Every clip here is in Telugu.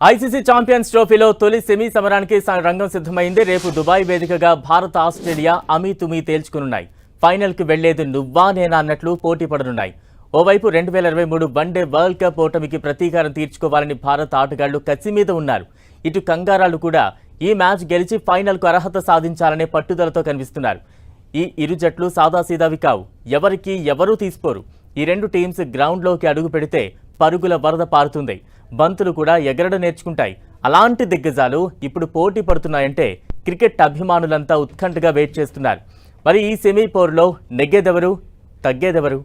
ఐసీసీ ఛాంపియన్స్ ట్రోఫీలో తొలి సెమీ సమరానికి రంగం సిద్ధమైంది. రేపు దుబాయ్ వేదికగా భారత్ ఆస్ట్రేలియా అమీతుమీ తేల్చుకునున్నాయి. ఫైనల్కి వెళ్ళేది నువ్వా నేనా అన్నట్లు పోటీ పడనున్నాయి. ఓవైపు రెండు వేల ఇరవై మూడు వన్డే వరల్డ్ కప్ ఓటమికి ప్రతీకారం తీర్చుకోవాలని భారత్ ఆటగాళ్ళు కసి మీద ఉన్నారు. ఇటు కంగారాలు కూడా ఈ మ్యాచ్ గెలిచి ఫైనల్కు అర్హత సాధించాలనే పట్టుదలతో కనిపిస్తున్నారు. ఈ ఇరు జట్లు సాదాసీదావి కావు. ఎవరికి ఎవరూ తీసుకోరు. ఈ రెండు టీమ్స్ గ్రౌండ్లోకి అడుగు పెడితే పరుగుల వరద పారుతుంది. బంతులు కూడా ఎగరడం నేర్చుకుంటాయి. అలాంటి దిగ్గజాలు ఇప్పుడు పోటీ పడుతున్నాయంటే క్రికెట్ అభిమానులంతా ఉత్కంఠగా వెయిట్ చేస్తున్నారు. మరి ఈ సెమీ పోరులో నెగ్గేదెవరు? తగ్గేదెవరు?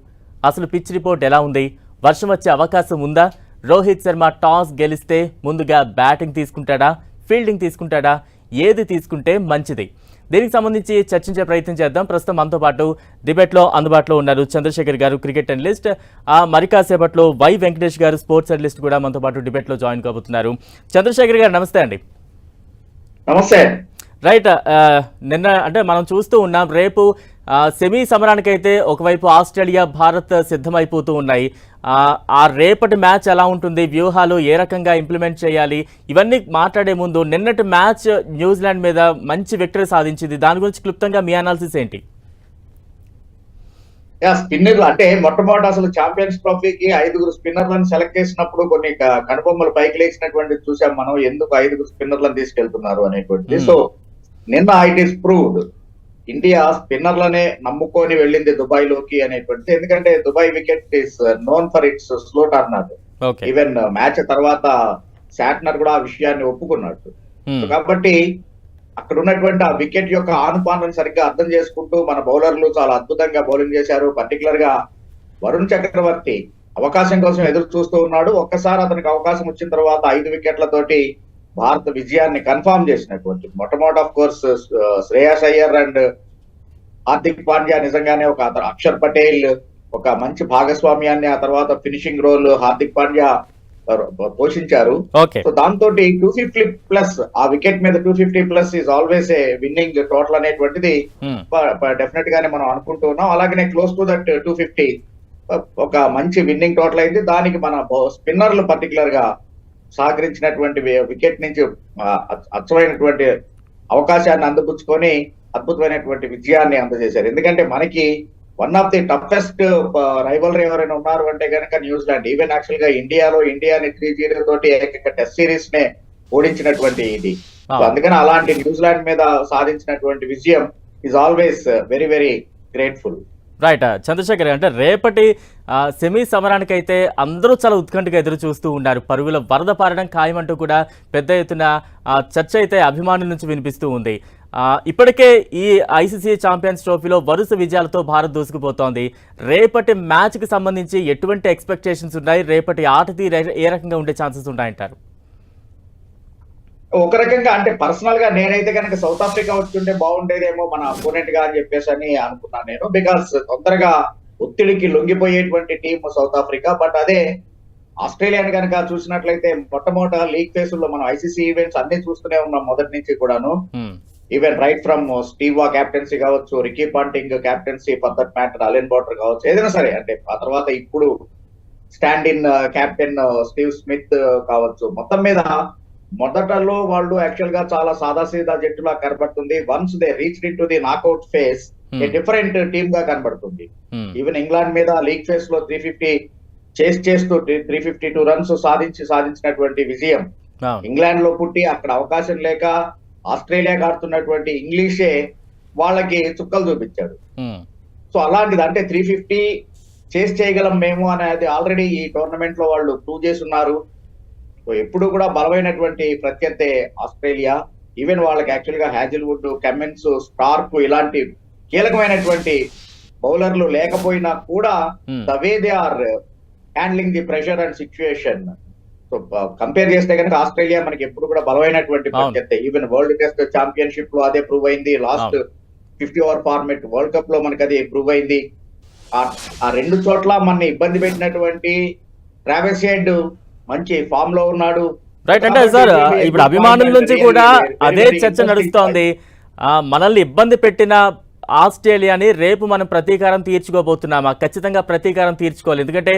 అసలు పిచ్ రిపోర్ట్ ఎలా ఉంది? వర్షం వచ్చే అవకాశం ఉందా? రోహిత్ శర్మ టాస్ గెలిస్తే ముందుగా బ్యాటింగ్ తీసుకుంటాడా? ఫీల్డింగ్ తీసుకుంటాడా? ఏది తీసుకుంటే మంచిది? దీనికి సంబంధించి చర్చించే ప్రయత్నం చేద్దాం. ప్రస్తుతం మనతో పాటు డిబేట్లో అందుబాటులో ఉన్నారు చంద్రశేఖర్ గారు క్రికెట్ అనలిస్ట్. ఆ మరి కాసేపట్లో వై వెంకటేష్ గారు స్పోర్ట్స్ అనలిస్ట్ కూడా మనతో పాటు డిబేట్లో జాయిన్ కాబోతున్నారు. చంద్రశేఖర్ గారు నమస్తే అండి. నమస్తే. రైట్ నిన్న అంటే మనం చూస్తూ ఉన్నాం రేపు సెమీ సమరానికైతే ఒకవైపు ఆస్ట్రేలియా భారత్ సిద్ధమైపోతూ ఉన్నాయి. ఆ, రేపటి మ్యాచ్ ఎలా ఉంటుంది వ్యూహాలు ఏ రకంగా ఇంప్లిమెంట్ చేయాలి ఇవన్నీ మాట్లాడే ముందు నిన్నటి మ్యాచ్ న్యూజిలాండ్ మీద మంచి విక్టరీ సాధించింది. దాని గురించి క్లుప్తంగా మీ అనాలిసిస్ ఏంటి? స్పిన్నర్లు అంటే మొట్టమొదటి అసలు ఛాంపియన్స్ ట్రోఫీకి ఐదుగురు స్పిన్నర్లను సెలెక్ట్ చేసినప్పుడు కొన్ని కనుబొమ్మలు పైకి లేచినటువంటి చూసాం మనం ఎందుకు ఐదుగురు స్పిన్నర్లను తీసుకెళ్తున్నారు అనేటువంటిది. Hmm. సో నిన్న ఇట్ ఈస్ ప్రూవ్డ్ ఇండియా స్పిన్నర్లనే నమ్ముకొని వెళ్ళింది దుబాయ్లోకి అనేటువంటిది. ఎందుకంటే Dubai wicket is known for its slow turner even match తర్వాత శాట్నర్ కూడా ఆ విషయాన్ని ఒప్పుకున్నట్టు Hmm. కాబట్టి అక్కడ ఉన్నటువంటి ఆ వికెట్ యొక్క ఆనుపాలను సరిగ్గా అర్థం చేసుకుంటూ మన బౌలర్లు చాలా అద్భుతంగా బౌలింగ్ చేశారు. పర్టికులర్గా వరుణ్ చక్రవర్తి అవకాశం కోసం ఎదురు చూస్తూ ఉన్నాడు. ఒక్కసారి అతనికి అవకాశం వచ్చిన తర్వాత ఐదు వికెట్లతోటి భారత విజయాన్ని కన్ఫర్మ్ చేసినటువంటి మొట్టమొదటి of course Shreyas Iyer and Hardik Pandya నిజంగానే ఒక అతను అక్షర్ పటేల్ ఒక మంచి భాగస్వామ్యాన్ని ఆ తర్వాత ఫినిషింగ్ రోల్ హార్దిక్ పాండ్యా పోషించారు. ఓకే సో దాంతో టూ ఫిఫ్టీ ప్లస్ ఆ వికెట్ మీద two fifty plus is always a winning total అనేటువంటిది Hmm. డెఫినెట్ గానే మనం అనుకుంటూ ఉన్నాం. అలాగనే close to that two fifty ఒక మంచి విన్నింగ్ టోటల్ అయింది. దానికి మన స్పిన్నర్లు పర్టికులర్గా సహకరించినటువంటి వికెట్ నుంచి అచ్చమైనటువంటి అవకాశాన్ని అందిపుచ్చుకొని అద్భుతమైనటువంటి విజయాన్ని అందజేశారు. ఎందుకంటే మనకి one of the toughest rivalry ఎవరైనా ఉన్నారు అంటే కనుక న్యూజిలాండ్ ఈవెన్ యాక్చువల్గా ఇండియాలో ఇండియాని త్రీ జీరో తోటి ఏకైక టెస్ట్ సిరీస్ నే ఓడించినటువంటి ఇది. అందుకని అలాంటి న్యూజిలాండ్ మీద సాధించినటువంటి విజయం is always very very grateful right Chandrasekhar అంటే రేపటి సెమీ సెమీ సమరానికైతే అందరూ చాలా ఉత్కంఠగా ఎదురు చూస్తూ ఉన్నారు. పరుగుల వరద పారడం ఖాయమంటూ కూడా పెద్ద ఎత్తున చర్చ అయితే అభిమానుల నుంచి వినిపిస్తూ ఉంది. ఇప్పటికే ఈ ఐసీసీ ఛాంపియన్స్ ట్రోఫీలో వరుస విజయాలతో భారత్ దూసుకుపోతోంది. రేపటి మ్యాచ్కి సంబంధించి ఎటువంటి ఎక్స్పెక్టేషన్స్ ఉన్నాయి? రేపటి ఆట తీరు ఏ రకంగా ఉండే ఛాన్సెస్ ఉంటాయంటారు ఒక రకంగా అంటే పర్సనల్గా నేనైతే కనుక సౌత్ ఆఫ్రికా వచ్చుంటే బాగుండేదేమో మన అపోనెంట్గా అని చెప్పేసి అని అనుకున్నాను నేను. బికాస్ తొందరగా ఒత్తిడికి లొంగిపోయేటువంటి టీం సౌత్ ఆఫ్రికా బట్ అదే ఆస్ట్రేలియాని కనుక చూసినట్లయితే మొట్టమొదట లీగ్ ఫేసుల్లో మనం ఐసీసీ ఈవెంట్స్ అన్ని చూస్తూనే ఉన్నాం మొదటి నుంచి కూడాను. Even right from Steve Waugh captaincy కావచ్చు Ricky Ponting captaincy that matter Allan Border కావచ్చు ఏదైనా సరే. అంటే ఆ తర్వాత ఇప్పుడు stand in captain Steve Smith కావచ్చు. మొత్తం మీద మొదటలో వాళ్ళు యాక్చువల్గా చాలా సాదాసీదా జట్టులా కనబడుతుంది once they reach in to the knockout phase a Hmm. Different టీమ్గా కనబడుతుంది. ఈవెన్ ఇంగ్లాండ్ మీద లీగ్ ఫేస్లో త్రీ ఫిఫ్టీ చేస్ చేస్తూ త్రీ ఫిఫ్టీ టూ రన్స్ సాధించి సాధించినటువంటి విజయం ఇంగ్లాండ్లో పుట్టి అక్కడ అవకాశం లేక ఆస్ట్రేలియాకి ఆడుతున్నటువంటి ఇంగ్లీషే వాళ్ళకి చుక్కలు చూపించాడు హ్మ్. సో అలాంటిది అంటే త్రీ ఫిఫ్టీ చేసి చేయగలం మేము అనేది ఆల్రెడీ ఈ టోర్నమెంట్లో వాళ్ళు ప్రూవ్ చేసి ఉన్నారు సో ఎప్పుడు కూడా బలమైనటువంటి ప్రత్యర్థి ఆస్ట్రేలియా ఈవెన్ వాళ్ళకి యాక్చువల్గా హ్యాజిల్వుడ్ కెమెన్స్ స్టార్క్ ఇలాంటి కీలకమైనటువంటి బౌలర్లు లేకపోయినా కూడా. The way they are handling the pressure and situation so compare చేస్తే కనుక ఆస్ట్రేలియా మనకి ఎప్పుడు కూడా బలమైనటువంటి. ప్రత్యర్థి ఈవెన్ వరల్డ్ టెస్ట్ ఛాంపియన్షిప్లో అదే ప్రూవ్ అయింది last. Fifty over format world కప్లో మనకి అది ప్రూవ్ అయింది ఆ- రెండు చోట్ల మన ఇబ్బంది పెట్టినటువంటి ట్రావెస్ హెడ్ మంచి ఫామ్లో ఉన్నాడు. రైట్ అంటే సార్ ఇప్పుడు అభిమానుల నుంచి కూడా అదే చర్చ నడుస్తోంది. మనల్ని ఇబ్బంది పెట్టిన ఆస్ట్రేలియాని రేపు మనం ప్రతీకారం తీర్చుకోబోతున్నామా? ఖచ్చితంగా ప్రతీకారం తీర్చుకోవాలి. ఎందుకంటే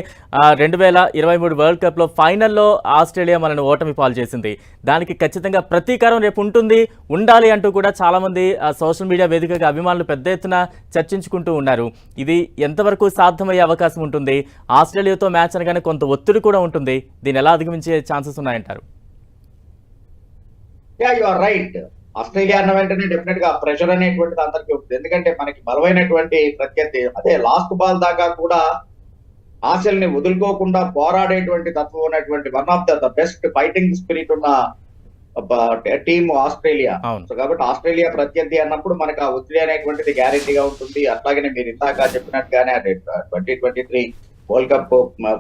రెండు వేల ఇరవై మూడు వరల్డ్ కప్లో ఫైనల్లో ఆస్ట్రేలియా మనల్ని ఓటమి పాలు చేసింది. దానికి ఖచ్చితంగా ప్రతీకారం రేపు ఉంటుంది. ఉండాలి అంటూ కూడా చాలామంది సోషల్ మీడియా వేదికగా అభిమానులు పెద్ద ఎత్తున చర్చించుకుంటూ ఉన్నారు. ఇది ఎంతవరకు సాధ్యమయ్యే అవకాశం ఉంటుంది? ఆస్ట్రేలియాతో మ్యాచ్ అనగానే కొంత ఒత్తిడి కూడా ఉంటుంది. దీన్ని ఎలా అధిగమించే ఛాన్సెస్ ఉన్నాయంటారు? Yeah you are right Australia అన్న వెంటనే డెఫినెట్గా ప్రెషర్ అనేటువంటిది అందరికీ ఉంటుంది. ఎందుకంటే మనకి బలమైనటువంటి ప్రత్యర్థి అదే లాస్ట్ బాల్ దాకా కూడా ఆశల్ని వదులుకోకుండా పోరాడేటువంటి తత్వం ఉన్నటువంటి one of the best fighting spirit ఉన్న టీమ్ ఆస్ట్రేలియా. సో కాబట్టి ఆస్ట్రేలియా ప్రత్యర్థి అన్నప్పుడు మనకు ఆ ఒత్తిడి అనేటువంటిది గ్యారెంటీగా ఉంటుంది. అట్లాగనే మీరు ఇందాక చెప్పినట్టుగానే అదే twenty twenty three world cup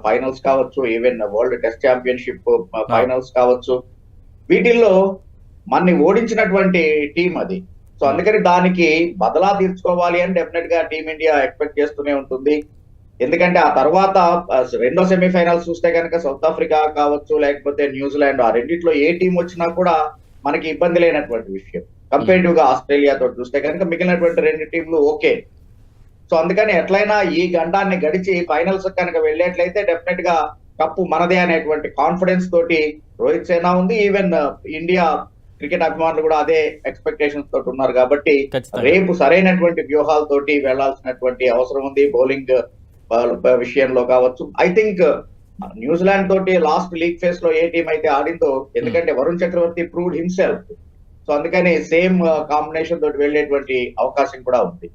finals కావచ్చు even world test championship finals కావచ్చు. వీటిల్లో మనని ఓడించినటువంటి టీం అది. సో అందుకని దానికి బదలా తీర్చుకోవాలి అని డెఫినెట్గా టీమిండియా ఎక్స్పెక్ట్ చేస్తూనే ఉంటుంది. ఎందుకంటే ఆ తర్వాత రెండో సెమీఫైనల్స్ చూస్తే కనుక సౌత్ ఆఫ్రికా కావచ్చు లేకపోతే న్యూజిలాండ్ ఆ రెండిట్లో ఏ టీం వచ్చినా కూడా మనకి ఇబ్బంది లేనటువంటి విషయం. కంపేరిటివ్గా ఆస్ట్రేలియాతో చూస్తే కనుక మిగిలినటువంటి రెండు టీంలు ఓకే. సో అందుకని ఎట్లయినా ఈ గండాన్ని గడిచి ఫైనల్స్ కనుక వెళ్ళేట్లయితే డెఫినెట్గా కప్పు మనదే అనేటువంటి కాన్ఫిడెన్స్ తోటి రోహిత్ సేనా ఉంది. ఈవెన్ ఇండియా క్రికెట్ అభిమానులు కూడా అదే ఎక్స్పెక్టేషన్స్ తోటి ఉన్నారు కాబట్టి రేపు సరైనటువంటి వ్యూహాలతోటి వెళ్ళాల్సినటువంటి అవసరం ఉంది. బౌలింగ్ విషయంలో కావచ్చు. ఐ థింక్ న్యూజిలాండ్ తోటి లాస్ట్ లీగ్ ఫేస్లో ఏ టీం అయితే ఆడిందో ఎందుకంటే Varun Chakravarthy proved himself so అందుకని సేమ్ కాంబినేషన్ తోటి వెళ్ళేటువంటి అవకాశం కూడా ఉంది.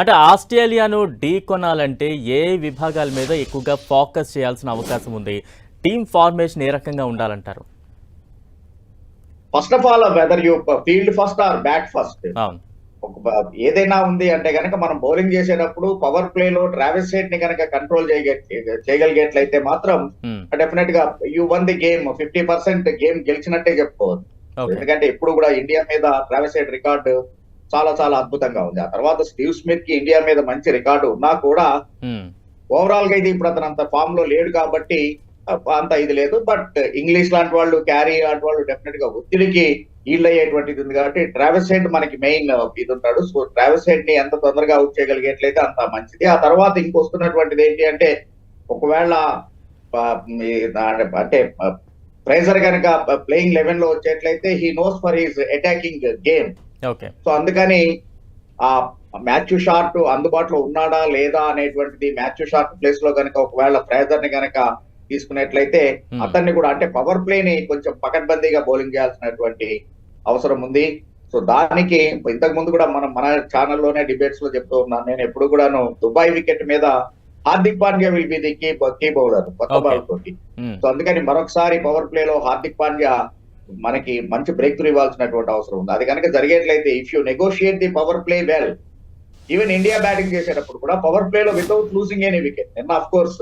అంటే ఆస్ట్రేలియాను ఢీ కొనాలంటే ఏ విభాగాల మీద ఎక్కువగా ఫోకస్ చేయాల్సిన అవకాశం ఉంది? టీమ్ ఫార్మేషన్ ఏ రకంగా ఉండాలంటారు? First of all whether you field first or bat first ఏదైనా ఉంది అంటే కనుక మనం బౌలింగ్ చేసేటప్పుడు పవర్ ప్లే లో ట్రావెల్ సెట్ని కనుక కంట్రోల్ చేయగలిగేట్లయితే మాత్రం డెఫినెట్గా you won the game fifty percent game గెలిచినట్టే చెప్పుకోవచ్చు. ఎందుకంటే ఇప్పుడు కూడా ఇండియా మీద ట్రావెల్ సెట్ రికార్డు చాలా చాలా అద్భుతంగా ఉంది. ఆ తర్వాత స్టీవ్ స్మిత్కి ఇండియా మీద మంచి రికార్డు ఉన్నా కూడా ఓవరాల్గా ఇది ఇప్పుడు అతను అంత ఫామ్లో లేడు కాబట్టి అంత ఇది లేదు. బట్ ఇంగ్లీష్ లాంటి వాళ్ళు క్యారీ లాంటి వాళ్ళు డెఫినెట్గా ఒత్తిడికి ఈల్డ్ అయ్యేటువంటిది ఉంది కాబట్టి ట్రావెల్స్ హెడ్ మనకి మెయిన్ ఇది ఉంటాడు. సో ట్రావెల్స్ హెడ్ని ఎంత తొందరగా అవుట్ చేయగలిగేట్లయితే అంత మంచిది. ఆ తర్వాత ఇంకొస్తున్నటువంటిది ఏంటి అంటే ఒకవేళ అంటే ప్రైజర్ కనుక ప్లేయింగ్ లెవెన్లో వచ్చేట్లయితే he knows for his attacking game. Okay. So అందుకని ఆ మ్యాచ్ షార్ట్ అందుబాటులో ఉన్నాడా లేదా అనేటువంటిది మ్యాచ్ షార్ట్ ప్లేస్లో కనుక ఒకవేళ ఫ్రేజర్ని కనుక తీసుకున్నట్లయితే Hmm. అతన్ని కూడా అంటే పవర్ ప్లే ని కొంచెం పకడ్బందీగా బౌలింగ్ చేయాల్సినటువంటి అవసరం ఉంది. సో దానికి ఇంతకు ముందు కూడా మనం మన ఛానల్లోనే డిబేట్స్లో చెప్తూ ఉన్నాను. నేను ఎప్పుడు కూడాను దుబాయ్ వికెట్ మీద Hardik Pandya will be the key key bowler కొత్త. బాల్ తోటి. సో అందుకని మరొకసారి పవర్ ప్లే లో హార్దిక్ పాండ్యా మనకి మంచి బ్రేక్ త్రూ ఇవ్వాల్సినటువంటి అవసరం ఉంది. అది కనుక జరిగేట్లయితే if you negotiate the power play well even India batting చేసేటప్పుడు కూడా పవర్ ప్లే లో వితౌట్ లూజింగ్ ఎనీ వికెట్ నిన్న ఆఫ్ కోర్స్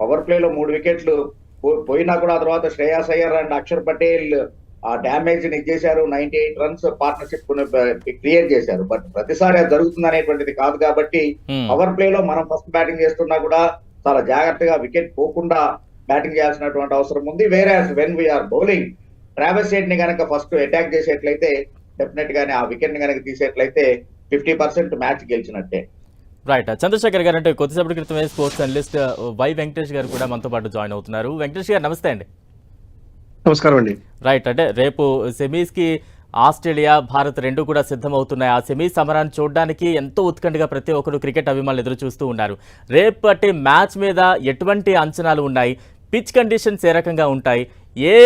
పవర్ ప్లే లో మూడు వికెట్లు పో- పోయినా కూడా ఆ తర్వాత శ్రేయాస్ అయ్యర్ అండ్ అక్షర్ పటేల్ ఆ డ్యామేజ్ని ఇచ్చేశారు ninety eight runs partnership create చేశారు. బట్ ప్రతిసారి అది జరుగుతుంది అనేటువంటిది కాదు కాబట్టి ఉమ్, పవర్ ప్లే లో మనం ఫస్ట్ బ్యాటింగ్ చేస్తున్నా కూడా చాలా జాగ్రత్తగా వికెట్ పోకుండా బ్యాటింగ్ చేయాల్సినటువంటి అవసరం ఉంది. వేరే వెన్ వీఆర్ బౌలింగ్ ట్రావెల్ సెట్ని కనుక ఫస్ట్ అటాక్ చేసేట్లయితే డెఫినెట్ గానే ఆ వికెట్ని కనుక తీసేట్లయితే ఫిఫ్టీ పర్సెంట్ మ్యాచ్ గెలిచినట్టే. రైట్ చంద్రశేఖర్ గారు అంటే కొద్దిసేపటి క్రితమే స్పోర్ట్స్ అనలిస్ట్ వై వెంకటేష్ గారు కూడా మనతో పాటు జాయిన్ అవుతున్నారు. వెంకటేష్ గారు నమస్తే అండి. నమస్కారం అండి. రైట్ అంటే రేపు సెమీస్కి ఆస్ట్రేలియా భారత్ రెండు కూడా సిద్ధమవుతున్నాయి. ఆ సెమీ సమరాన్ని చూడడానికి ఎంతో ఉత్కంఠగా ప్రతి ఒక్కరు క్రికెట్ అభిమానులు ఎదురు చూస్తూ ఉన్నారు. రేపటి మ్యాచ్ మీద ఎటువంటి అంచనాలు ఉన్నాయి? పిచ్ కండిషన్స్ ఏ రకంగా ఉంటాయి? ఏ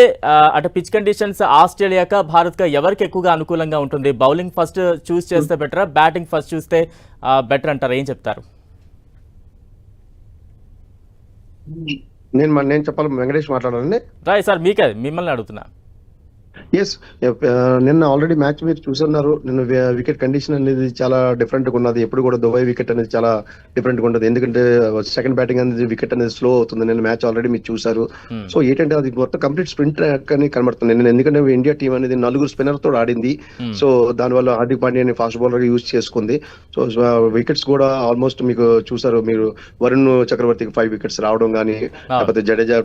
అంటే పిచ్ కండిషన్స్ ఆస్ట్రేలియాకా భారత్కా ఎవరికి ఎక్కువగా అనుకూలంగా ఉంటుంది? బౌలింగ్ ఫస్ట్ చూస్ చేస్తే బెటరా బ్యాటింగ్ ఫస్ట్ చూస్తే బెటర్ అంటారు? ఏం చెప్తారు? నేను నేను చెప్పాలి వెంకటేష్ మాట్లాడాలండి. రాయ్ సార్ మీకే మిమ్మల్ని అడుగుతున్నా. ఎస్ నిన్న ఆల్రెడీ మ్యాచ్ మీరు చూసున్నారు. నిన్న వికెట్ కండిషన్ అనేది చాలా డిఫరెంట్గా ఉన్నది. ఎప్పుడు కూడా దుబాయ్ వికెట్ అనేది చాలా డిఫరెంట్గా ఉంటుంది ఎందుకంటే సెకండ్ బ్యాటింగ్ అనేది వికెట్ అనేది స్లో అవుతుంది. నిన్న మ్యాచ్ ఆల్రెడీ మీరు చూసారు Hmm. సో ఏంటంటే అది మొత్తం కంప్లీట్ స్ప్రింట్ అని కనబడుతుంది. నేను ఎందుకంటే ఇండియా టీం అనేది నలుగురు స్పిన్నర్తో ఆడింది. Hmm. సో దానివల్ల హార్దిక్ పాండ్యాని ఫాస్ట్ బౌలర్గా యూజ్ చేసుకుంది. సో వికెట్స్ కూడా ఆల్మోస్ట్ మీకు చూసారు మీరు వరుణ్ చక్రవర్తికి ఫైవ్ వికెట్స్ రావడం కానీ లేకపోతే జడేజా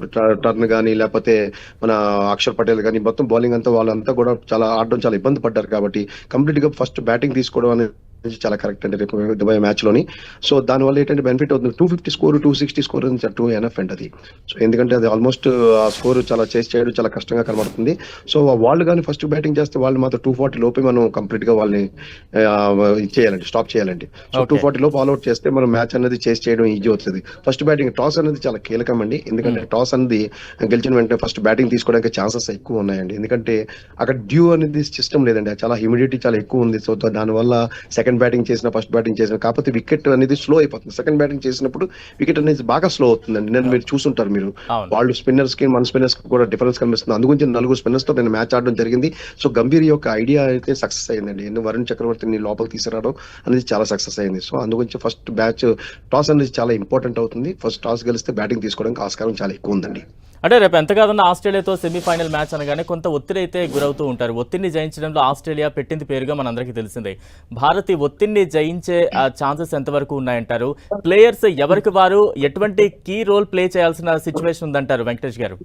టర్న్ కానీ లేకపోతే మన అక్షర్ పటేల్ కానీ మొత్తం బౌలింగ్ అంతా వాళ్ళంతా కూడా చాలా ఆడడం చాలా ఇబ్బంది పడ్డారు కాబట్టి కంప్లీట్గా ఫస్ట్ బ్యాటింగ్ తీసుకోవడం అనేది చాలా కరెక్ట్ అండి. రేపు దుబాయ్ మ్యాచ్లోని. సో దానివల్ల ఏంటంటే బెనిఫిట్ అవుతుంది. Two fifty score two sixty score two NF అండి అది. సో ఎందుకంటే అది ఆల్మోస్ట్ ఆ స్కోర్ చాలా చేసి చేయడం చాలా కష్టంగా కనబడుతుంది. సో వాళ్ళు కానీ ఫస్ట్ బ్యాటింగ్ చేస్తే వాళ్ళు మాత్రం టూ ఫార్టీ లోపే మనం కంప్లీట్గా వాళ్ళని ఆ, ఇచ్చేయాలండి. స్టాప్ చేయాలండి. సో. టూ ఫార్టీ లోపు ఆల్అౌట్ చేస్తే మనం మ్యాచ్ అనేది చేసి చేయడం ఈజీ అవుతుంది. ఫస్ట్ బ్యాటింగ్ టాస్ అనేది చాలా కీలకం అండి. ఎందుకంటే టాస్ అనేది గెలిచిన వెంటనే ఫస్ట్ బ్యాటింగ్ తీసుకోవడానికి ఛాన్సెస్ ఎక్కువ ఉన్నాయండి. ఎందుకంటే అక్కడ డ్యూ అనేది సిస్టమ్ లేదండి. చాలా హ్యూమిడిటీ చాలా ఎక్కువ ఉంది. సో దానివల్ల సెకండ్ బ్యాటింగ్ చేసిన ఫస్ట్ బ్యాటింగ్ చేసిన. కాకపోతే వికెట్ అనేది స్లో అయిపోతుంది. సెకండ్ బ్యాటింగ్ చేసినప్పుడు వికెట్ అనేది బాగా స్లో అవుతుందండి. నేను మీరు చూసుంటారు మీరు. వాళ్ళు స్పిన్నర్స్కి మన స్పిన్నర్స్కి కూడా డిఫరెన్స్ కనిపిస్తుంది. అందుగురించి నలుగురు స్పిన్నర్స్తో నేను మ్యాచ్ ఆడడం జరిగింది. సో గంభీర్ యొక్క ఐడియా అయితే సక్సెస్ అయిందండి. ఎన్ని వరుణ్ చక్రవర్తిని లోపలికి తీసుకురావడం అనేది చాలా సక్సెస్ అయింది. సో అందుగురించి ఫస్ట్ బ్యాచ్ టాస్ అనేది చాలా ఇంపార్టెంట్ అవుతుంది. ఫస్ట్ టాస్ గెలిస్తే బ్యాటింగ్ తీసుకోవడానికి ఆస్కారం చాలా ఎక్కువ ఉందండి. అంటే రేపు ఎంత కాదన్న ఆస్ట్రేలియాతో సెమీఫైనల్ మ్యాచ్ అనగానే కొంత ఒత్తిడి అయితే గురవుతూ ఉంటారు. ఒత్తిడిని జయించడంలో ఆస్ట్రేలియా పెట్టింది పేరుగా మనందరికీ తెలిసిందే. భారత్ ఒత్తిడిని జయించే ఛాన్సెస్ ఎంతవరకు ఉన్నాయంటారు? ప్లేయర్స్ ఎవరికి వారు? ఎటువంటి కీ రోల్ ప్లే చేయాల్సిన సిచ్యువేషన్ ఉందంటారు వెంకటేష్ గారు?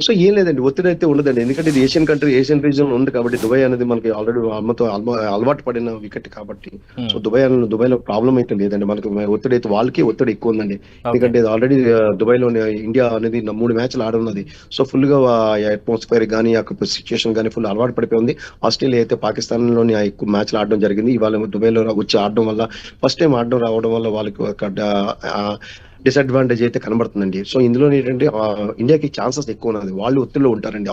సో ఏం లేదండి ఒత్తిడి అయితే ఉండదండి. ఎందుకంటే ఇది ఏషియన్ కంట్రీ ఏషియన్ రీజన్ ఉంది కాబట్టి దుబాయ్ అనేది మనకి ఆల్రెడీ అమ్మతో అలవా- అలవాటు పడిన వికెట్ కాబట్టి సో దుబాయ్ దుబాయ్లో ప్రాబ్లం అయితే లేదండి. మనకి ఒత్తిడి అయితే వాళ్ళకి ఒత్తిడి ఎక్కువ ఉందండి. ఎందుకంటే ఇది ఆల్రెడీ దుబాయ్లో ఇండియా అనేది మూడు మ్యాచ్లు ఆడున్నది. సో ఫుల్గా అట్మాస్ఫియర్ కానీ అక్కడ సిచ్యుయేషన్ కానీ ఫుల్ అలవాటు పడిపోయి ఉంది. ఆస్ట్రేలియా అయితే పాకిస్తాన్లోని ఆ ఎక్కువ మ్యాచ్లు ఆడడం జరిగింది. ఇవాళ దుబాయ్లో వచ్చి ఆడడం వల్ల ఫస్ట్ టైం ఆడడం రావడం వల్ల వాళ్ళకి ఒక డిసడ్వాంటేజ్ అయితే కనబడుతుందండి. సో ఇందులో ఏంటంటే ఇండియాకి ఛాన్సెస్ ఎక్కువ ఉన్నది. వాళ్ళు ఒత్తిడిలో ఉంటారండి.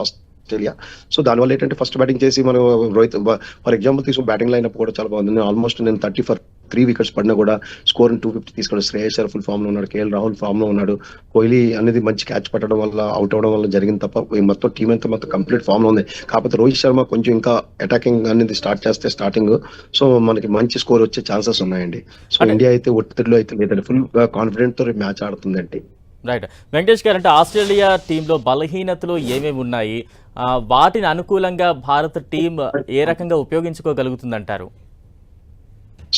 ఆస్ట్రేలియా సో దానివల్ల ఏంటంటే ఫస్ట్ బ్యాటింగ్ చేసి మనం రోహిత్ ఫర్ ఎగ్జాంపుల్ తీసుకుని బ్యాటింగ్ లైన్ కూడా చాలా బాగుంది. నేను ఆల్మోస్ట్ నేను థర్టీ ఫర్ త్రీ వికెట్స్ పడినా కూడా స్కోర్ టూ ఫిఫ్టీ తీసుకున్నాడు శ్రేయస్ అయ్యర్ ఫుల్ ఫామ్లో ఉన్నాడు కేఎల్ రాహుల్ ఫామ్లో ఉన్నాడు. కోహ్లీ అనేది మంచి క్యాచ్ పట్టడం వల్ల అవుట్ అవడం వల్ల జరిగింది తప్ప మొత్తం టీం అంతా మొత్తం కంప్లీట్ ఫామ్లో ఉంది. కాకపోతే రోహిత్ శర్మ కొంచెం ఇంకా అటాకింగ్ అనేది స్టార్ట్ చేస్తే స్టార్టింగ్ సో మనకి మంచి స్కోర్ వచ్చే ఛాన్సెస్ ఉన్నాయండి. సో ఇండియా అయితే ఒత్తిడిలో అయితే లేదండి. ఫుల్ కాన్ఫిడెంట్తో మ్యాచ్ ఆడుతుందండి. రైట్ వెంకటేష్ గారు అంటే ఆస్ట్రేలియా టీంలో బలహీనతలు ఏమేమి ఉన్నాయి? వాటిని అనుకూలంగా భారత టీం ఏ రకంగా ఉపయోగించుకోగలుగుతుందంటారు?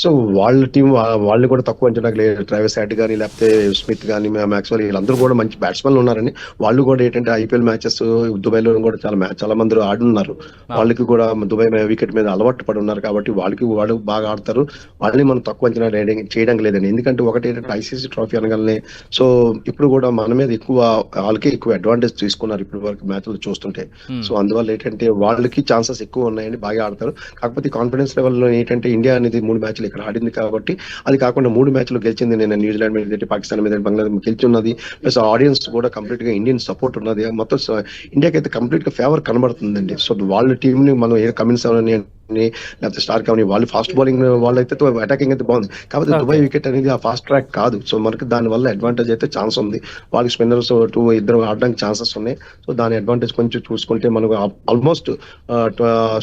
సో వాళ్ళ టీం వాళ్ళు కూడా తక్కువ అంచనాకు లేదు. ట్రావెస్ హ్యాట్ కానీ లేకపోతే స్మిత్ కానీ మ్యాక్స్వెల్ వీళ్ళందరూ కూడా మంచి బ్యాట్స్మెన్లు ఉన్నారని వాళ్ళు కూడా ఏంటంటే ఐపీఎల్ మ్యాచెస్ దుబాయ్లో కూడా చాలా మ్యాచ్ చాలా మంది ఆడున్నారు. వాళ్ళకి కూడా దుబాయ్ వికెట్ మీద అలవాటు పడి ఉన్నారు కాబట్టి వాళ్ళకి వాళ్ళు బాగా ఆడతారు. వాళ్ళని మనం తక్కువ అంచనా చేయడం లేదండి. ఎందుకంటే ఒకటి ఏంటంటే ఐసీసీ ట్రోఫీ అనగానే సో ఇప్పుడు కూడా మన మీద ఎక్కువ వాళ్ళకి ఎక్కువ అడ్వాంటేజ్ తీసుకున్నారు ఇప్పుడు వరకు మ్యాచ్లు చూస్తుంటే. సో అందువల్ల ఏంటంటే వాళ్ళకి ఛాన్సెస్ ఎక్కువ ఉన్నాయండి బాగా ఆడతారు. కాకపోతే కాన్ఫిడెన్స్ లెవెల్లో ఏంటంటే ఇండియా అనేది మూడు మ్యాచ్లు ఇక్కడ ఆడింది కాబట్టి అది కాకుండా మూడు మ్యాచ్లు గెలిచింది నేను న్యూజిలాండ్ మీద పాకిస్తాన్ మీద ఏంటి, బంగ్లాదేశ్ గెలిచున్నది. ప్లస్ ఆడియన్స్ కూడా కంప్లీట్గా ఇండియన్ సపోర్ట్ ఉన్నది. మొత్తం ఇండియాకి అయితే కంప్లీట్గా ఫేవర్ కనబడుతుందండి. సో వాళ్ళ టీం ని మనం ఏ కమిన్స్ అవని లేకపోతే స్టార్ కావని వాళ్ళు ఫాస్ట్ బౌలింగ్ వాళ్ళైతే అటాకింగ్ అయితే బాగుంది. Okay. దుబాయ్ వికెట్ అనేది ఆ ఫాస్ట్ ట్రాక్ కాదు. సో మనకి దాని వల్ల అడ్వాంటేజ్ అయితే ఛాన్స్ ఉంది. వాళ్ళకి స్పిన్నర్స్ టూ ఇద్దరు ఆడడానికి ఛాన్సెస్ ఉన్నాయి. సో దాని అడ్వాంటేజ్ కొంచెం చూసుకుంటే మనకు ఆల్మోస్ట్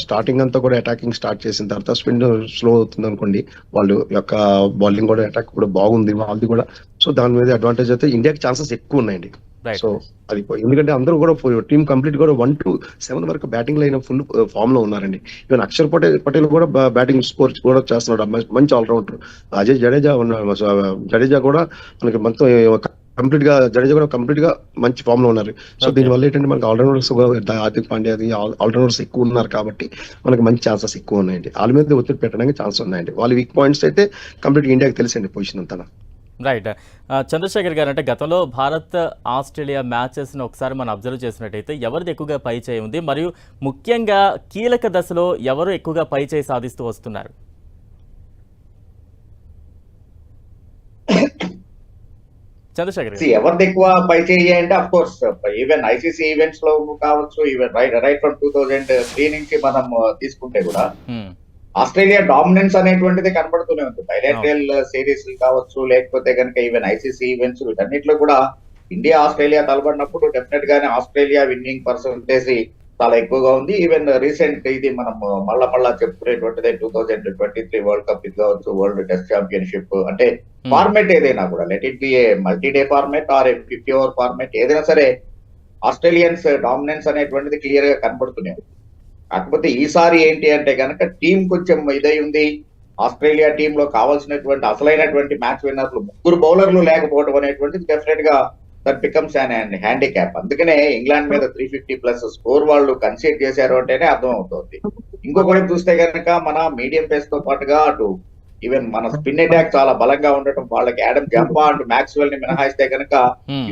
స్టార్టింగ్ అంతా కూడా అటాకింగ్ స్టార్ట్ చేసిన తర్వాత స్పిన్ స్లో అవుతుంది అనుకోండి. వాళ్ళు యొక్క బౌలింగ్ కూడా అటాక్ కూడా బాగుంది వాళ్ళది కూడా. సో దాని మీద అడ్వాంటేజ్ అయితే ఇండియాకి ఛాన్సెస్ ఎక్కువ ఉన్నాయండి. సో అది ఎందుకంటే అందరూ కూడా టీం కంప్లీట్ కూడా వన్ టు సెవెన్ వరకు బ్యాటింగ్ లైన్ ఫుల్ ఫామ్లో ఉన్నారండి. ఈవెన్ అక్షర్ పటేల్ పటేల్ కూడా బ్యాటింగ్ స్కోర్ కూడా చేస్తున్నాడు. మంచి ఆల్రౌండర్. అజయ్ జడేజా ఉన్న జడేజా కూడా మనకి మొత్తం కంప్లీట్గా జడేజా కూడా కంప్లీట్గా మంచి ఫామ్లో ఉన్నారు. సో. దీని వల్ల ఏంటంటే మనకి ఆల్రౌండర్స్ హార్దిక్ పాండ్యా అది ఆల్రౌండర్స్ ఎక్కువ ఉన్నారు కాబట్టి మనకి మంచి ఛాన్సెస్ ఎక్కువ ఉన్నాయండి. వాళ్ళ మీద ఒత్తిడి పెట్టడానికి ఛాన్స్ ఉన్నాయండి. వాళ్ళ వీక్ పాయింట్స్ అయితే కంప్లీట్ ఇండియాకి తెలుసండి పొజిషన్ అంతా. రైట్ చంద్రశేఖర్ గారు అంటే గతంలో భారత్ ఆస్ట్రేలియా మ్యాచెస్ని ఒకసారి మనం అబ్జర్వ్ చేసినట్టయితే ఎవరిది ఎక్కువగా పై చేయి ఉంది? మరియు ముఖ్యంగా కీలక దశలో ఎవరు ఎక్కువగా పై చేయి సాధిస్తూ వస్తున్నారు? చంద్రశేఖర్ ఎవరిది ఎక్కువ పై చేయి అంటే అఫ్ కోర్స్ ఈవెన్ ఐసీసీ ఈవెంట్స్లో కావచ్చు even right right from two thousand three నుంచి మనం తీసుకుంటే కూడా హ్మ్. ఆస్ట్రేలియా డామినెన్స్ అనేటువంటిది కనబడుతూనే ఉంది. బైలాటరల్ సిరీస్ కావచ్చు లేకపోతే కనుక ఈవెన్ ఐసీసీ ఈవెంట్స్ వీటన్నిటిలో కూడా ఇండియా ఆస్ట్రేలియా తలబడినప్పుడు డెఫినెట్ గానే ఆస్ట్రేలియా విన్నింగ్ పర్సంటేజ్ చాలా ఎక్కువగా ఉంది. ఈవెన్ రీసెంట్ ఇది మనం మళ్ళా మళ్ళా చెప్పుకునేటువంటిది two thousand twenty three world cup ఇది కావచ్చు వరల్డ్ టెస్ట్ ఛాంపియన్షిప్ అంటే. ఫార్మేట్ ఏదైనా కూడా let it be a multi day format or fifty over format ఏదైనా సరే ఆస్ట్రేలియన్స్ డామినెన్స్ అనేటువంటిది క్లియర్గా కనబడుతూనే ఉంది. కాకపోతే ఈసారి ఏంటి అంటే కనుక టీం కొంచెం ఇదై ఉంది. ఆస్ట్రేలియా టీమ్లో కావాల్సినటువంటి అసలైనటువంటి మ్యాచ్ విన్నర్లు ముగ్గురు బౌలర్లు లేకపోవడం అనేటువంటిది డెఫినెట్గా దట్ బికమ్స్ అండ్ హ్యాండిక్యాప్ అందుకనే ఇంగ్లాండ్ మీద త్రీ ఫిఫ్టీ ప్లస్ స్కోర్ వాళ్ళు కన్సీడ్ చేశారు అంటేనే అర్థం అవుతుంది ఇంకొక వైపు చూస్తే కనుక మన మీడియం పేస్తో పాటుగా అటు ఈవెన్ మన స్పిన్ అటాక్ చాలా బలంగా ఉండటం వాళ్ళకి యాడమ్ జంపా అండ్ మ్యాక్స్వెల్ని మినహాయిస్తే కనుక.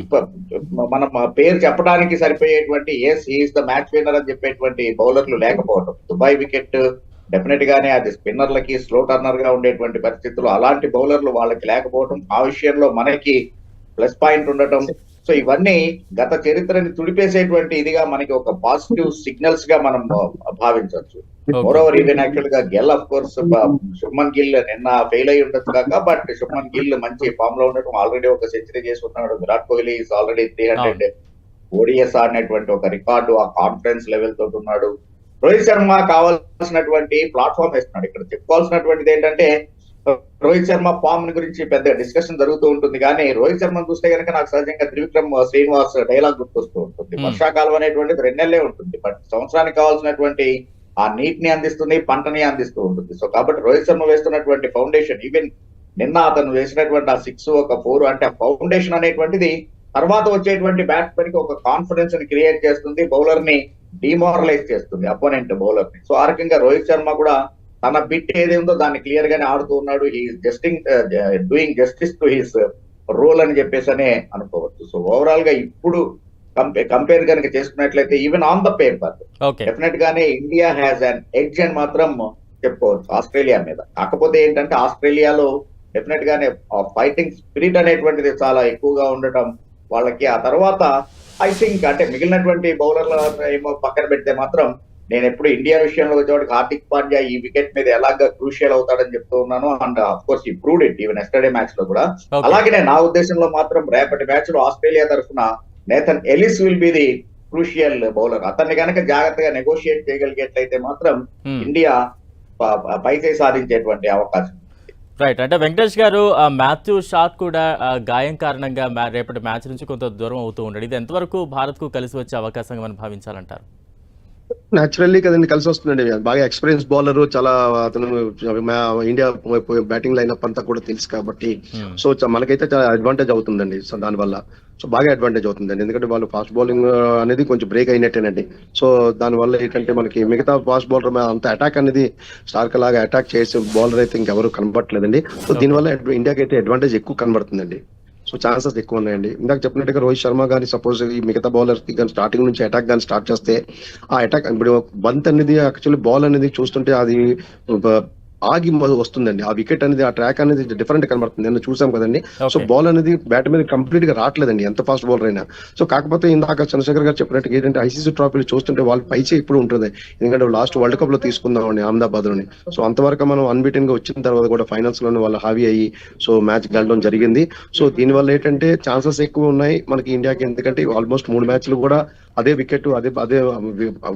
ఇప్ప- మనం పేరు చెప్పడానికి సరిపోయేటువంటి as is the match winner అని చెప్పేటువంటి బౌలర్లు లేకపోవడం దుబాయ్ వికెట్ డెఫినెట్ గానే అది స్పిన్నర్లకి స్లో టర్నర్గా ఉండేటువంటి పరిస్థితులు అలాంటి బౌలర్లు వాళ్ళకి లేకపోవడం ఆ విషయంలో మనకి ప్లస్ పాయింట్ ఉండటం సో ఇవన్నీ గత చరిత్రని తుడిపేసేటువంటి ఇదిగా మనకి ఒక పాజిటివ్ సిగ్నల్స్గా మనం భావించవచ్చు. మోరోవర్ ఈవెన్ యాక్చువల్గా గెల్ ఆఫ్ కోర్స్ శుభ్మన్ గిల్ నిన్న ఫెయిల్ అయి ఉండొచ్చు కాక బట్ శుభ్మన్ గిల్ మంచి ఫామ్లో ఉండటం ఆల్రెడీ ఒక సెంచరీ చేసి ఉన్నాడు Virat Kohli is already three hundred ODIs ఆడినటువంటి ఒక రికార్డు ఆ కాన్ఫిడెన్స్ లెవెల్ తోటి ఉన్నాడు. రోహిత్ శర్మ కావాల్సినటువంటి ప్లాట్ఫామ్ ఇస్తున్నాడు ఇక్కడ చెప్పుకోవాల్సినటువంటిది ఏంటంటే రోహిత్ శర్మ ఫామ్ గురించి పెద్ద డిస్కషన్ జరుగుతూ ఉంటుంది. కానీ రోహిత్ శర్మ చూస్తే కనుక నాకు సహజంగా త్రివిక్రమ్ శ్రీనివాస్ డైలాగ్ గుర్తొస్తూ ఉంటుంది. వర్షాకాలం అనేటువంటిది రెండు నెలలే ఉంటుంది. బట్ సంవత్సరానికి కావాల్సినటువంటి ఆ నీటిని అందిస్తుంది పంటని అందిస్తూ ఉంటుంది. సో కాబట్టి రోహిత్ శర్మ వేస్తున్నటువంటి ఫౌండేషన్ ఈవెన్ నిన్న అతను వేసినటువంటి ఆ సిక్స్ ఒక ఫోర్ అంటే ఆ ఫౌండేషన్ అనేటువంటిది తర్వాత వచ్చేటువంటి బ్యాట్స్మెన్కి ఒక కాన్ఫిడెన్స్ని క్రియేట్ చేస్తుంది బౌలర్ని డిమారలైజ్ చేస్తుంది అపోనెంట్ బౌలర్ని. సో ఆ రకంగా రోహిత్ శర్మ కూడా తన బిట్ ఏది ఉందో దాన్ని క్లియర్ గానే ఆడుతూ ఉన్నాడు. ఈ just doing justice to his role అని చెప్పేసి అనే అనుకోవచ్చు. సో ఓవరాల్గా ఇప్పుడు కంపేర్ కనుక చేసుకున్నట్లయితే even on the paper definite గానే ఇండియా హ్యాస్ అన్ ఎడ్జ్ అని మాత్రం చెప్పుకోవచ్చు ఆస్ట్రేలియా మీద. కాకపోతే ఏంటంటే ఆస్ట్రేలియాలో డెఫినెట్ గానే ఫైటింగ్ స్పిరిట్ అనేటువంటిది చాలా ఎక్కువగా ఉండటం వాళ్ళకి. ఆ తర్వాత ఐ థింక్ అంటే మిగిలినటువంటి బౌలర్ల ఏమో పక్కన పెడితే మాత్రం నేను ఎప్పుడు ఇండియా విషయంలో వచ్చేవాడికి హార్దిక్ పాండ్యా ఈ వికెట్ మీద ఎలాగ క్రూషియల్ అవుతాడని చెప్తూ ఉన్నాను and of course improved it even yesterday మ్యాచ్లో కూడా. ఓకే అలాగనే నా ఉద్దేశంలో మాత్రం రేపటి మ్యాచ్లో ఆస్ట్రేలియా తరఫున Nathan Ellis will be the crucial bowler. అతన్ని కనుక జాగ్రత్తగా నెగోషియేట్ చేయగలిగేట్లయితే మాత్రం హ్మ్. ఇండియా ప- ప- పైచే సాధించేటువంటి అవకాశం రైట్ అంటే వెంకటేష్ గారు మాథ్యూ షాట్ కూడా గాయం కారణంగా రేపటి మ్యాచ్ నుంచి కొంత దూరం అవుతూ ఉండడు. ఇది ఎంతవరకు భారత్కు కలిసి వచ్చే అవకాశంగా మనం భావించాలంటారు? న్యాచురల్లీ కదండి కలిసి వస్తుందండి. బాగా ఎక్స్పీరియన్స్ బౌలర్ చాలా అతను ఇండియా బ్యాటింగ్ లైనప్ అంతా కూడా తెలుసు కాబట్టి. సో చ- మనకైతే చాలా అడ్వాంటేజ్ అవుతుందండి. సో దానివల్ల సో బాగా అడ్వాంటేజ్ అవుతుందండి. ఎందుకంటే వాళ్ళు ఫాస్ట్ బౌలింగ్ అనేది కొంచెం బ్రేక్ అయినట్టేనండి. సో దానివల్ల ఏంటంటే మనకి మిగతా ఫాస్ట్ బౌలర్ అంత అటాక్ అనేది స్టార్క్ లాగా అటాక్ చేసే బౌలర్ అయితే ఇంకెవరు కనబడట్లేదండి. సో దీనివల్ల ఇండియాకి అయితే అడ్వాంటేజ్ ఎక్కువ కనబడుతుందండి. సో ఛాన్సెస్ ఎక్కువ ఉన్నాయండి. ఇందాక చెప్పినట్టుగా రోహిత్ శర్మ కానీ సపోజ్ ఈ మిగతా బౌలర్స్కి కానీ స్టార్టింగ్ నుంచి అటాక్ కానీ స్టార్ట్ చేస్తే ఆ అటాక్ ఇప్పుడు బంత్ అనేది యాక్చువల్లీ బాల్ అనేది చూస్తుంటే అది ఆగి వస్తుందండి. ఆ వికెట్ అనేది ఆ ట్రాక్ అనేది డిఫరెంట్ కనబడుతుంది. నిన్న చూసాం కదండి. సో. బాల్ అనేది బ్యాట్ మీద కంప్లీట్గా రావట్లేదండి. ఎంత ఫాస్ట్ బౌలర్ అయినా. సో కాకపోతే ఇందాక చంద్రశేఖర్ గారు చెప్పినట్టు ఏంటంటే ఐసీసీ ట్రోఫీలు చూస్తుంటే వాళ్ళు పైచే ఇప్పుడు ఉంటుంది. ఎందుకంటే లాస్ట్ వరల్డ్ కప్లో తీసుకుందామండి అహ్మదాబాద్లోని సో అంతవరకు మనం అన్బీటెన్గా వచ్చిన తర్వాత కూడా ఫైనల్స్లోనే వాళ్ళు హావీ అయ్యి సో మ్యాచ్ గెలడం జరిగింది. సో దీనివల్ల ఏంటంటే ఛాన్సెస్ ఎక్కువ ఉన్నాయి మనకి ఇండియాకి. ఎందుకంటే ఆల్మోస్ట్ మూడు మ్యాచ్లు కూడా అదే వికెట్ అదే అదే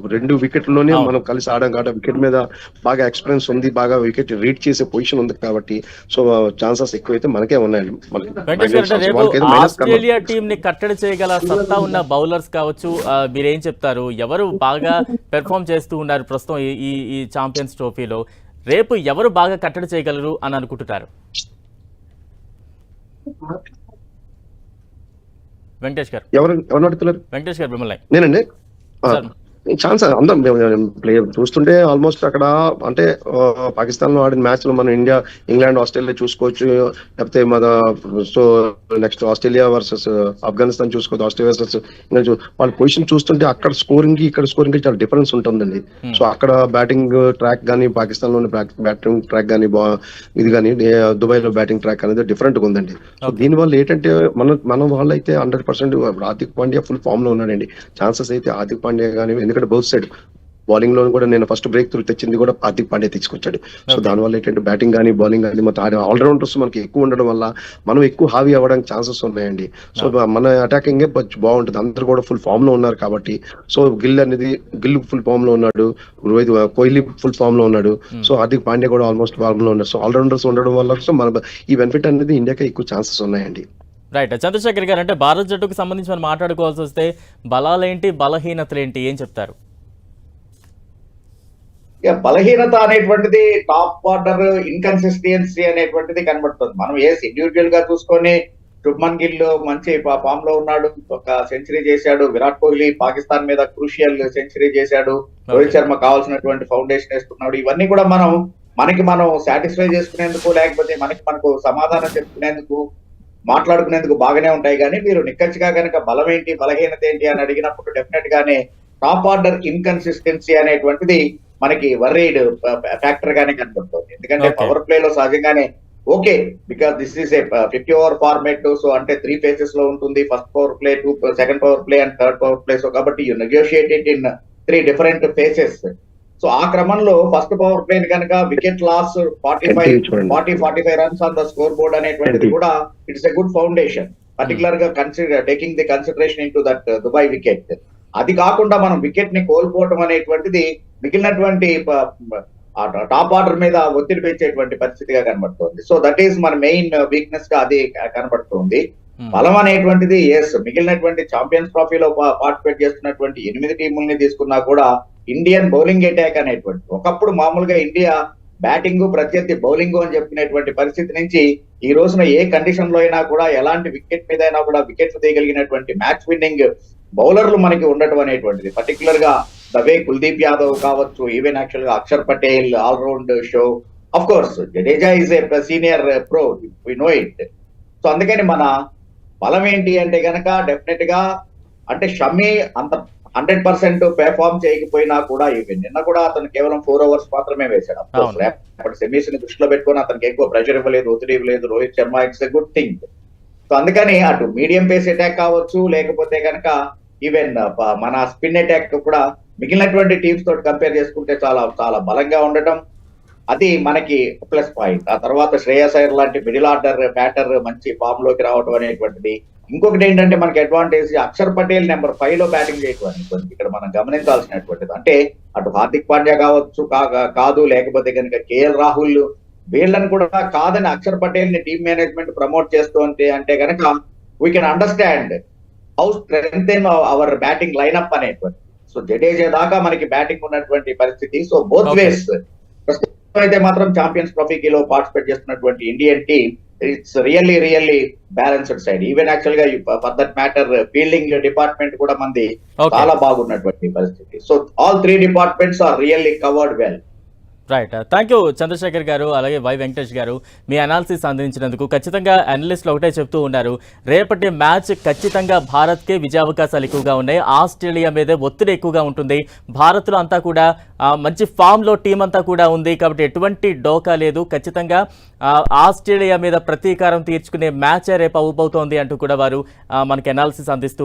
రెండు వికెట్లోనే. మనం కలిసి ఆడాం. కాబట్టి వికెట్ మీద బాగా ఎక్స్పీరియన్స్ ఉంది బాగా వికెట్ రీడ్ చేసే పొజిషన్ ఉంది కాబట్టి సో ఛాన్సెస్ ఎక్కువైతే మనకే minus ఆస్ట్రేలియా టీం ని కట్టడి చేయగల సత్తా ఉన్న బౌలర్స్ కావచ్చు మీరేం చెప్తారు? ఎవరు బాగా పెర్ఫామ్ చేస్తూ ఉన్నారు ప్రస్తుతం ఈ- ఈ ఛాంపియన్స్ ట్రోఫీలో రేపు ఎవరు బాగా కట్టడి చేయగలరు అని అనుకుంటున్నారు? వెంకటేష్ గారు. ఎవరు ఎవరు వెంకటేష్ గారు మిమ్మల్ని. నేనండి? సార్. ఛాన్స్ అందరం ప్లే చూస్తుంటే ఆల్మోస్ట్ అక్కడ అంటే పాకిస్తాన్లో ఆడిన మ్యాచ్లో మనం ఇండియా ఇంగ్లాండ్ ఆస్ట్రేలియా చూసుకోవచ్చు. లేకపోతే మన so next Australia versus Afghanistan చూసుకోవచ్చు ఆస్ట్రేలియా వర్సెస్ వాళ్ళ పొజిషన్ చూస్తుంటే అక్కడ స్కోరింగ్కి ఇక్కడ స్కోరింగ్కి చాలా డిఫరెన్స్ ఉంటుందండి. Hmm. సో అక్కడ బ్యాటింగ్ ట్రాక్ కానీ పాకిస్తాన్లోని బ్యాటింగ్ ట్రాక్ కానీ ఇది కానీ దుబాయ్లో బ్యాటింగ్ ట్రాక్ అనేది డిఫరెంట్గా ఉందండి. So Okay. దీనివల్ల ఏంటంటే మన మన వాళ్ళు అయితే hundred percent Hardik Pandya full ఫామ్లో ఉన్నాడండి. ఛాన్సెస్ అయితే హార్దిక్ పాండ్యా కానీ ఎందుకంటే బౌత్ సైడ్ బౌలింగ్లో కూడా నేను ఫస్ట్ బ్రేక్ త్రూ తెచ్చింది కూడా హార్దిక్ పాండ్యా తీసుకొచ్చాడు. So Okay. దానివల్ల ఏంటంటే బ్యాటింగ్ కానీ బౌలింగ్ కానీ మొత్తం ఆల్రౌండర్స్ మనకి ఎక్కువ ఉండడం వల్ల మనం ఎక్కువ హావీ అవ్వడానికి ఛాన్సెస్ ఉన్నాయండి. సో మన అటాకింగ్ బాగుంటుంది. అందరూ కూడా ఫుల్ ఫామ్లో ఉన్నారు కాబట్టి. సో గిల్ అనేది గిల్ ఫుల్ ఫామ్లో ఉన్నాడు. రోహిత్ కోహ్లీ ఫుల్ ఫామ్లో ఉన్నాడు. Hmm. సో హార్దిక్ పాండ్యా కూడా ఆల్మోస్ట్ ఫామ్లో ఉన్నారు సో ఆల్రౌండర్స్ ఉండడం వల్ల సో మన ఈ బెనిఫిట్ అనేది ఇండియాకి ఎక్కువ ఛాన్సెస్ ఉన్నాయండి. రైట్ చంద్రశేఖర్ గారు అంటే భారత్ జట్టుకు సంబంధించి మనం మాట్లాడుకోవాల్సి వస్తే బలాలేంటి బలహీనతలేంటి ఏం చెప్తారు? బలహీనత అనేటువంటిది టాప్ ఆర్డర్ ఇన్కన్సిస్టెన్సీ అనేటువంటిది కనబడుతుంది. మనం ఏ ఇండివిజువల్గా చూసుకొని శుభ్మన్ గిల్ మంచి ఫామ్లో ఉన్నాడు ఒక సెంచరీ చేశాడు విరాట్ కోహ్లీ పాకిస్తాన్ మీద క్రూషియల్ సెంచరీ చేశాడు రోహిత్ శర్మ కావాల్సినటువంటి ఫౌండేషన్ వేస్తున్నాడు ఇవన్నీ కూడా మనం మనకి మనం సాటిస్ఫై చేసుకునేందుకు లేకపోతే మనకి మనకు సమాధానం చెప్పుకునేందుకు మాట్లాడుకునేందుకు బాగానే ఉంటాయి కానీ మీరు నిక్కచ్చిగా కనుక బలం ఏంటి బలహీనత ఏంటి అని అడిగినప్పుడు డెఫినెట్ గానే టాప్ ఆర్డర్ ఇన్కన్సిస్టెన్సీ అనేటువంటిది మనకి వర్రీడ్ ఫ్యాక్టర్ గానే కనబడుతుంది. ఎందుకంటే. పవర్ ప్లే లో సహజంగానే okay because this is a fifty over format so అంటే త్రీ ఫేసెస్లో ఉంటుంది. First power play two second power play and third power play so కాబట్టి you negotiated in three different phases so ఆ క్రమంలో ఫస్ట్ పవర్ ప్లే కనుక wicket loss forty five. Forty forty five runs on the score board అనేటువంటిది. కూడా ఇట్స్ ఎ గుడ్ ఫౌండేషన్ పర్టికులర్గా consider taking the consideration in to that Dubai wicket అది కాకుండా మనం వికెట్ని కోల్పోవడం అనేటువంటిది మిగిలినటువంటి టాప్ ఆర్డర్ మీద ఒత్తిడి పెంచేటువంటి పరిస్థితిగా కనబడుతుంది సో దట్ ఈస్ మన మెయిన్ వీక్నెస్గా అది కనబడుతుంది. బలం అనేటువంటిది ఎస్ మిగిలినటువంటి ఛాంపియన్స్ ట్రోఫీలో పార్టిసిపేట్ చేస్తున్నటువంటి ఎనిమిది టీముల్ని తీసుకున్నా కూడా ఇండియన్ బౌలింగ్ అటాక్ అనేటువంటి ఒకప్పుడు మామూలుగా ఇండియా బ్యాటింగ్ ప్రత్యర్థి బౌలింగ్ అని చెప్పుకునేటువంటి పరిస్థితి నుంచి ఈ రోజున ఏ కండిషన్లో అయినా కూడా ఎలాంటి వికెట్ మీద అయినా కూడా వికెట్లు తీయగలిగినటువంటి మ్యాచ్ విన్నింగ్ బౌలర్లు మనకి ఉండటం అనేటువంటిది. పర్టికులర్గా ద వే కుల్దీప్ యాదవ్ కావచ్చు ఈవెన్ యాక్చువల్గా Axar Patel all round show of course Jadeja is a senior pro we know it so అందుకని మన బలం ఏంటి అంటే గనక డెఫినెట్గా అంటే షమి అంత హండ్రెడ్ పర్సెంట్ పెర్ఫార్మ్ చేయకపోయినా కూడా ఇవి నిన్న కూడా అతను కేవలం ఫోర్ అవర్స్ మాత్రమే వేశాడు. అప్పుడు సెమీస్ని దృష్టిలో పెట్టుకొని అతనికి ఎక్కువ ప్రెషర్ ఇవ్వలేదు ఒత్తిడి ఇవ్వలేదు. Rohit Sharma it's a good thing so అందుకని అటు మీడియం పేస్ అటాక్ కావచ్చు లేకపోతే కనుక ఈవెన్ మన స్పిన్ అటాక్ కూడా మిగిలినటువంటి టీమ్స్ తోటి కంపేర్ చేసుకుంటే చాలా చాలా బలంగా ఉండటం అది మనకి ప్లస్ పాయింట్ ఆ తర్వాత శ్రేయస్ అయ్యర్ లాంటి మిడిల్ ఆర్డర్ బ్యాటర్ మంచి ఫామ్లోకి రావడం అనేటువంటిది ఇంకొకటి ఏంటంటే మనకి అడ్వాంటేజ్ అక్షర్ పటేల్ నెంబర్ ఫైవ్లో బ్యాటింగ్ చేయటం ఇక్కడ మనం గమనించాల్సినటువంటిది. అంటే అటు హార్దిక్ పాండ్యా కావచ్చు కాదు లేకపోతే కనుక కేఎల్ రాహుల్ వీళ్ళని కూడా కాదని అక్షర్ పటేల్ని టీమ్ మేనేజ్మెంట్ ప్రమోట్ చేస్తూ అంటే అంటే కనుక we can understand how strong our batting lineup అనేటువంటి సో జడేజా దాకా మనకి బ్యాటింగ్ ఉన్నటువంటి పరిస్థితి. So both. వేస్ అయితే మాత్రం ఛాంపియన్స్ ట్రోఫీకి లో పార్టిసిపేట్ చేస్తున్నటువంటి Indian team it's really really balanced side even యాక్చువల్గా for that matter fielding department కూడా మంది. చాలా బాగున్నటువంటి పరిస్థితి. So all three departments are really covered well right thank you Chandrasekhar garu అలాగే వై వెంకటేష్ గారు. మీ అనాలిసిస్ అందించినందుకు ఖచ్చితంగా అనలిస్టులు ఒకటే చెప్తూ ఉన్నారు. రేపటి మ్యాచ్ ఖచ్చితంగా భారత్కే విజయావకాశాలు ఎక్కువగా ఉన్నాయి. ఆస్ట్రేలియా మీదే ఒత్తిడి ఎక్కువగా ఉంటుంది. భారత్లో అంతా కూడా మంచి ఫామ్లో టీం అంతా కూడా ఉంది. కాబట్టి ఎటువంటి డోకా లేదు. ఖచ్చితంగా ఆస్ట్రేలియా మీద ప్రతీకారం తీర్చుకునే మ్యాచ్ రేపు అవ్వబోతోంది అంటూ కూడా వారు మనకి అనాలిసిస్ అందిస్తూ